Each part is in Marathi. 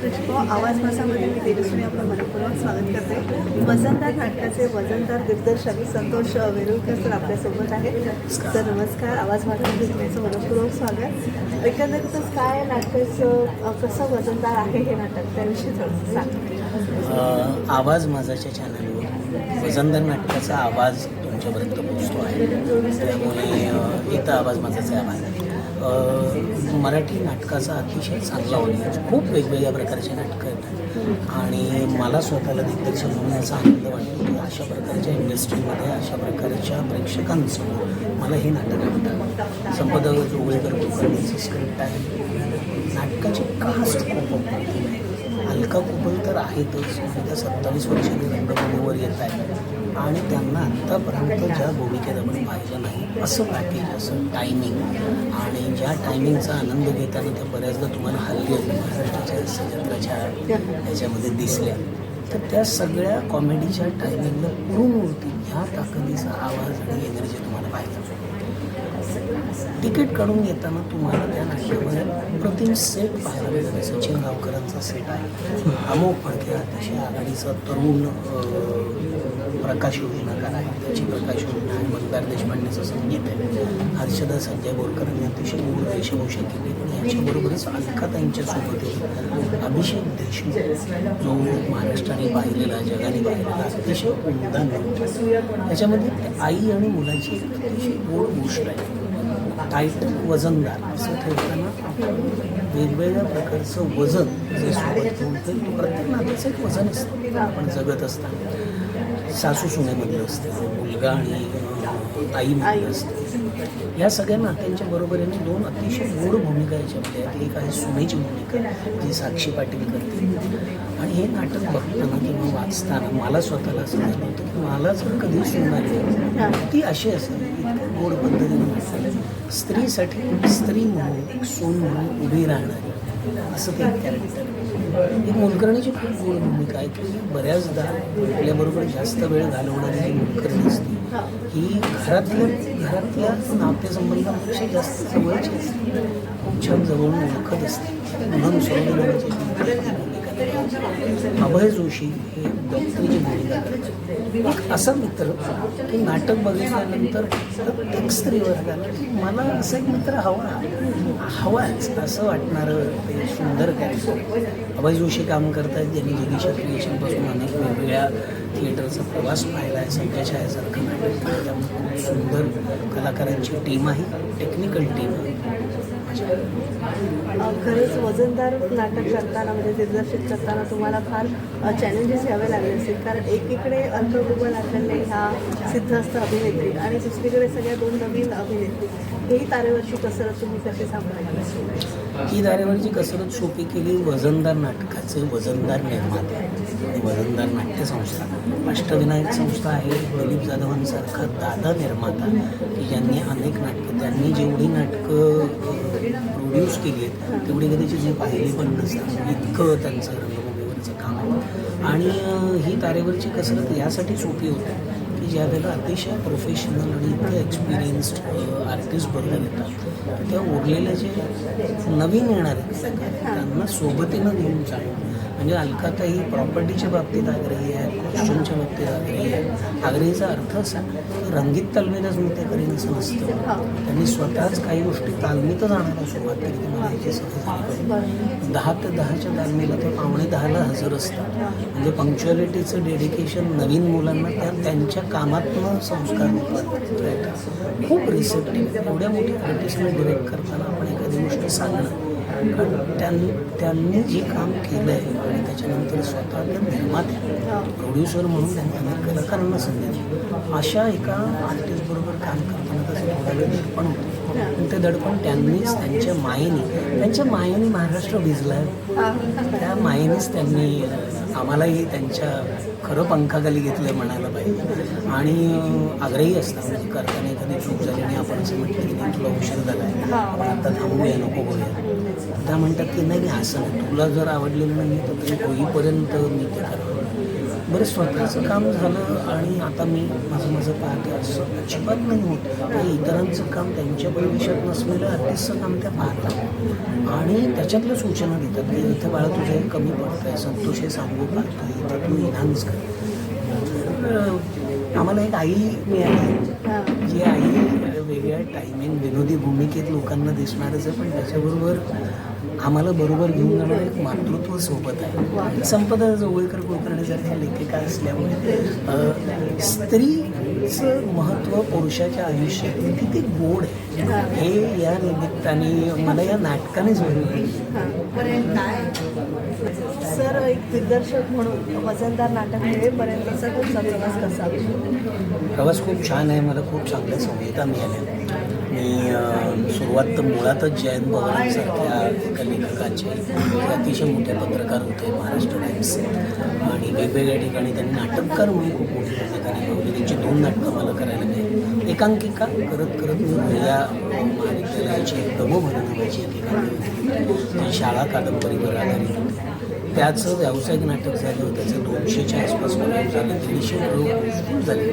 प्रेक्षक आवाज भाषामध्ये मी तेजस्वी आपलं मनपूर्वक स्वागत करते. वजनदार नाटकाचे वजनदार दिग्दर्शक संतोष वेरुळकर सर आपल्यासोबत आहे तर नमस्कार. आवाज भाषामध्ये तुमचं मनपूर्वक स्वागत. एकंदरीतच काय नाटकाचं कसं वजनदार आहे हे नाटक? त्याविषयी थोडंसं सांग. आवाज माझाच्या चॅनलवर वजनदार नाटकाचा आवाज तुमच्यापर्यंत पोहोचतो आहे. त्यामुळे इथं आवाज माझाचा आवाज आहे. मराठी नाटकाचा अतिशय चांगला ऑडियन्स खूप वेगवेगळ्या प्रकारचे नाटकं येतात. आणि मला स्वतःला दिग्दर्शन होण्याचा आनंद वाटतो. की अशा प्रकारच्या इंडस्ट्रीमध्ये अशा प्रकारच्या प्रेक्षकांसमोर मला हे नाटक आवडतं. संपदा जोगळेकर कुलकर्णीचं स्क्रिप्ट आहे. नाटकाची कास्ट खूप अप्रतिम आहे. अलका कुबल तर आहेतच. त्या सत्तावीस वर्षांनी रंगभूमीवर येत आहे. आणि त्यांना आत्तापर्यंत ज्या भूमिकेत आपण पाहिलं नाही असं पॅकेज असं टायमिंग आणि ज्या टायमिंगचा आनंद घेताना त्या बऱ्याचदा तुम्हाला हल्ली महाराष्ट्राच्या सजत्राच्या ह्याच्यामध्ये दिसल्या. तर त्या सगळ्या कॉमेडीच्या टायमिंगला पूर्णवृत्ती ह्या ताकदीचा आवाज आणि एनर्जी तुम्हाला पाहिजे तिकीट काढून येताना तुम्हाला त्या नाट्यामध्ये प्रतिम सेट पाहायला मिळतो सचिन गावकरांचा सेट आहे. अमोक फडके अतिशय आघाडीचा तरुण प्रकाश योजनाकार आहे त्याची प्रकाश योजना आहे मतदार देशपांडेचं संगीत आहे. हर्षदा संजय बोरकरांनी अतिशय मूळ वेशभूषा केली. पण याच्याबरोबरच अलकाताईंच्या सोबत अभिषेक देशमुख जो महाराष्ट्राने पाहिलेला जगाने पाहिलेला अतिशय उमदा त्याच्यामध्ये आई आणि मुलाची अतिशय गोड गोष्ट आहे. टायटल वजनदार असं ठेवताना वेगवेगळ्या प्रकारचं वजन जे सोबत घेऊन तो प्रत्येक नात्याचं एक वजन असतं. आपण जगत असताना. सासू सुनेमधलं असतं मुलगा आणि अं, आईमधलं असतं. या सगळ्या नात्यांच्या बरोबरीने दोन अतिशय गोड भूमिका याच्यामध्ये आहेत. एक आहे सुनेची भूमिका जी साक्षी पाटील करते. आणि हे नाटक बघताना किंवा वाचताना मला स्वतःला असं झालं होतं की मला जर कधी सून आली ती अशी असेल गोड पद्धतीने स्त्रीसाठी स्त्री म्हणून सून म्हणून उभी राहणारी. असं ते कॅरेक्टर. एक मोलकर्णीची खूप गोड भूमिका आहे. की बऱ्याचदा आपल्याबरोबर जास्त वेळ घालवणारी जी मोलकर्णी असते ही घरातल्या घरातल्या नातेसंबंधापेक्षा जास्त जवळची असते. खूप छान जवळून ओळखत असते. म्हणून सोडवण्याची भूमिका अभय जोशी हे डॉक्टरची भूमिका एक असा मित्र की नाटक बघितल्यानंतर प्रत्येक स्त्रीवर मला असा एक मित्र हवा. हवाच असं वाटणारं ते सुंदर कॅरेक्टर अभय जोशी काम करतात ज्यांनी जगिशा क्रिएशनपासून अनेक वेगवेगळ्या थिएटरचा प्रवास पाहिला आहे संजय छायासारखं नाटक त्यामुळे खूप सुंदर कलाकारांची टीम आहे. टेक्निकल टीम आहे. खरंच वजनदार नाटक करताना म्हणजे दिग्दर्शित करताना तुम्हाला फार चॅलेंजेस घ्यावे लागले असतील. कारण एकीकडे अंतर्गुबल आढळले ह्या सिद्धस्थ अभिनेत्री आणि दुसरीकडे सगळ्या दोन नवीन अभिनेत्री हेही तारेवरची कसरत तुम्ही कशी सांभाळली ही तारेवरची कसरत सोपी केली वजनदार नाटकाचे वजनदार निर्माते. वजनदार नाट्यसंस्था. अष्टविनायक संस्था आहे. दिलीप जाधवांसारखा दादा निर्माता. की ज्यांनी अनेक नाटकं त्यांनी जेवढी नाटकं प्रोड्यूस केली आहेत तेवढी कदाचित जी पाहिली पण नसतात. इतकं त्यांचं रंगभूमीवरचं काम आहे. आणि ही तारेवरची कसरत यासाठी सोपी होती की ज्या वेळेला अतिशय प्रोफेशनल आणि इतके एक्सपिरियन्स्ड आर्टिस्ट बरोबर येतात. त्या उरलेल्या जे नवीन येणारे आहेत, त्यांना सोबतीनं घेऊन चालू म्हणजे अलकाताई प्रॉपर्टीच्या बाबतीत आग्रही आहे कॉस्ट्युमच्या बाबतीत आग्रही आहे. आग्रहीचा अर्थ असा की रंगीत तालमीतच नृत्य करीन असं नसतं. त्यांनी स्वतःच काही गोष्टी तालमीतच आणायला सुरुवात केली ती मला याची सवय झाली दहा ते दहाच्या तालमीला ते पावणे दहाला हजर असतात. म्हणजे पंक्च्युअलिटीचं डेडिकेशन नवीन मुलांना त्या त्यांच्या कामातनं संस्कार खूप रिसेप्टिव्ह एवढ्या मोठ्या आर्टिस्टने डिरेक्ट करताना आपण एखादी गोष्ट सांगणं. कारण त्यांनी त्यांनी जे काम केलं आहे आणि त्याच्यानंतर स्वतः त्या निर्मात्या प्रोड्युसर म्हणून त्यांनी अनेक कलाकारांना संधी दिली. अशा एका आर्टिस्टबरोबर काम करताना त्याचं थोडा वेळ दडपण होतं. पण ते दडपण त्यांनीच त्यांच्या मायेने त्यांच्या मायेने महाराष्ट्र भिजला आहे त्या मायेनेच त्यांनी आम्हालाही त्यांच्या खरं पंखाखाली घेतलं म्हणायला पाहिजे. आणि आग्रही असतात म्हणजे करताना एखादी चूक झाली आणि आपण असं म्हटलं की नाही तुला उशीर झाला आहे आपण आता थांबूया नको बोलूया त्या म्हणतात की नाही असं नाही. तुला जर आवडलेलं नाही तर ते होईपर्यंत मी ते करतो बरं स्वतःचं काम झालं आणि आता मी माझं माझं पाहते. असं अजिबात नाही होत. तर इतरांचं काम त्यांच्या परिवेशात नसलेलं आर्टिस्टचं काम त्या पाहतात. आणि त्याच्यातल्या सूचना देतात की इथं बाळा तुझं हे कमी पडतं आहे संतोष हे सांगू पाहतो इथं तू इन्हान्स कर. आम्हाला एक आई मिळाली. जी आई वेगळ्या टायमिंग विनोदी भूमिकेत लोकांना दिसणारच आहे पण त्याच्याबरोबर आम्हाला बरोबर घेऊन जाणारं एक मातृत्व सोबत आहे. संपदा जोगळेकर कुलकर्णीसारख्या लेखिका असल्यामुळे स्त्रीचं महत्त्व पुरुषाच्या आयुष्यात किती गोड आहे. हे या निमित्ताने मला या नाटकानेच जोडलं सर एक दिग्दर्शक म्हणून वजनदार नाटक मिळेपर्यंतचा तुमचा प्रवास कसा? प्रवास खूप छान आहे. मला खूप चांगल्या संहिता मिळाल्या. मी सुरुवात तर मुळातच जयंत भगवानसारख्या एका लेखकाचे अतिशय मोठे पत्रकार होते महाराष्ट्र टाइम्स. आणि वेगवेगळ्या ठिकाणी त्यांनी नाटककार म्हणून खूप मोठी भूमिका निभावली. त्यांची दोन नाटकं मला करायला मिळाली. एकांकिका करत करत मी या महाविद्यालयाची गमोभर नावाची एक एकांकिका होती. ती शाळा कादंबरीवर आधारित होती. त्याचं व्यावसायिक नाटक झालं त्याचं दोनशेच्या आसपास प्रयोग झाले दीडशे प्रयोग झाले.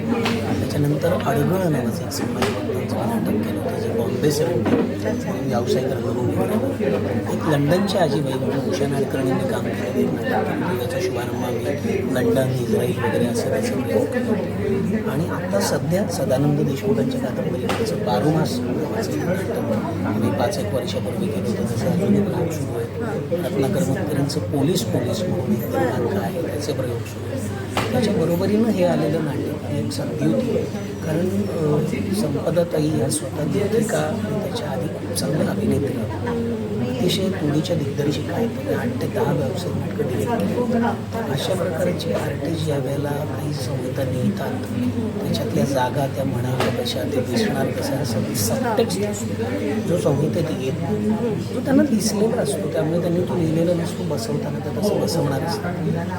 त्याच्यानंतर अडगळ नावाचं एक समाज भक्तांचं नाटक केलं होतं. जे बॉम्बे सेव्हन्टी व्यावसायिक रंगभूमीवर एक लंडनच्या आजीबाई म्हणून उषा नाडकर्णींनी काम केलेलं नाटक केलं. याचा शुभारंभ आम्ही लंडन इस्रायल वगैरे असं त्याचं प्रयोग केलं. आणि आता सध्या सदानंद देशमुखांच्या कादंबरीचं बारोमास नावाचं नाटक आम्ही पाच एक वर्षापूर्वी केलं होतं. त्याचं अजून एक प्रयोग सुरू आहे. रत्नाकर मतकरांचं पोलीस पोलीस म्हणून एक नाटक आहे. त्याचे प्रयोग त्याच्या बरोबरीनं हे आलेलं नाही एक संधी होती. कारण संपदाताई ह्या स्वतः का? त्याच्या आधी खूप चांगलं अभिनेत्री अतिशय तोडीच्या दिग्दर्शिका आहेत आठ ते दहा व्यावसायिक नाटकं डिरेक्ट अशा प्रकारचे आर्टिस्ट ज्या वेळेला काही संहिता लिहितात त्याच्यातल्या जागा त्या म्हणाव्या कशा ते दिसणार कसं असं सबटेक्स्ट जो संहितेत येत तो त्यांना दिसलेला असतो त्यामुळे त्यांनी तो लिहिलेला नसतो बसवताना तर तसं बसवणारच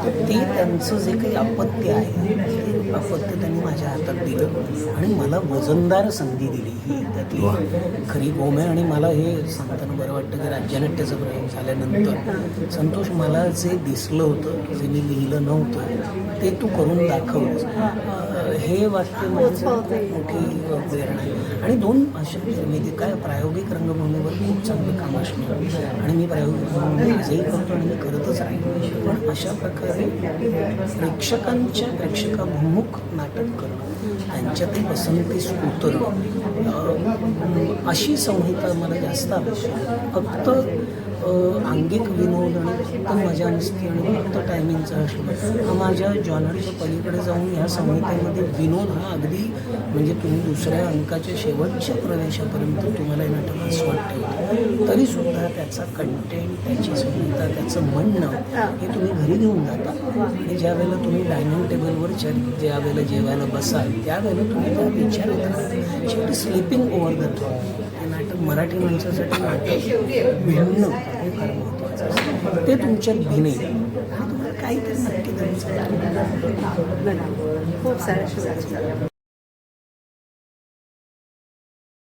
तर ते त्यांचं जे काही अपत्य आहे ते अपत्य त्यांनी माझ्या हातात दिलं. आणि मला वजनदार संधी दिली ही. त्यातली खरी गोम आहे आणि मला हे सांगताना बरं वाटतं की राज्यनाट्याचा प्रयोग झाल्यानंतर संतोष मला जे दिसलं होतं जे मी लिहिलं नव्हतं ते तू करून दाखवलंस. हे वाक्य माझी खूप मोठी प्रेरणा आहे. आणि दोन अशा निर्मिती काय प्रायोगिक रंगभूमीवर खूप चांगलं काम असणं आणि मी प्रायोगिक रंगभूमी करतो आणि मी करतच राहील पण अशा प्रकारे प्रेक्षकांच्या प्रेक्षकाभिमुख नाटक करणं त्यांच्यातील पसंतीस उतरणं अशी संहिता मला जास्त आवश्यक फक्त अं, अंगिक विनोद आणि फक्त मजा मस्ती आणि फक्त टायमिंगचा असणं हा माझ्या जॉनरच्या पलीकडे जाऊन ह्या संहितेमध्ये विनोद हा अगदी म्हणजे तुम्ही दुसऱ्या अंकाच्या शेवटच्या प्रवेशापर्यंत तुम्हाला हे नाटक आस्वाद ठेवतो. तरीसुद्धा त्याचा कंटेंट त्याची संहिता त्याचं म्हणणं हे. तुम्ही घरी घेऊन जाता. आणि ज्या वेळेला तुम्ही डायनिंग टेबलवर ज्या वेळेला जेवायला बसाल त्यावेळेला तुम्ही त्या विचारात राहा शेवटी स्लिपिंग ओव्हर द नाटक मराठी माणसासाठी नाटक भिन्न हे फार महत्त्वाचं असतं. ते तुमच्यात भिने आणि तुम्हाला काहीतरी नक्की खूप साऱ्या शुभेच्छा.